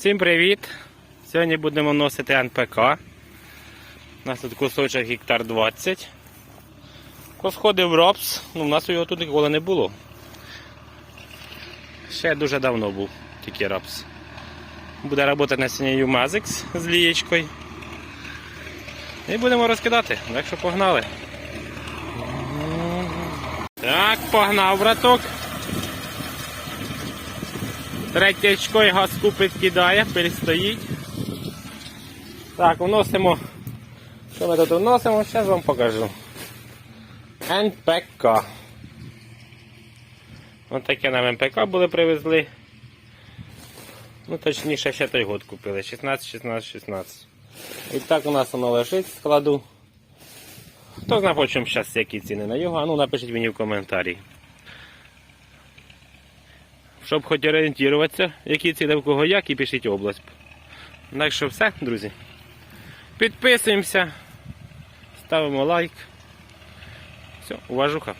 Всім привіт! Сьогодні будемо носити НПК. У нас тут кусочок гектар 20. Посходив рапс, ну в нас його тут ніколи не було. Ще дуже давно був тільки рапс. Буде працювати на сінію Mazix з лієчкою. І будемо розкидати, так що погнали. Так, погнав, браток. Третє очко і газ купить кидає, перестоїть. Так, вносимо. Що ми тут вносимо? Зараз вам покажу. НПК. Ось таке нам НПК були привезли. Ну, точніше, ще той год купили. 16, 16, 16. І так у нас воно лежить в складу. Хто знає, по чому зараз які ціни на його, а ну напишіть мені в коментарі. Щоб хоч орієнтуватися, які ціни в кого як, і пишіть область. Так що все, друзі. Підписуємося, ставимо лайк. Все, уважуха.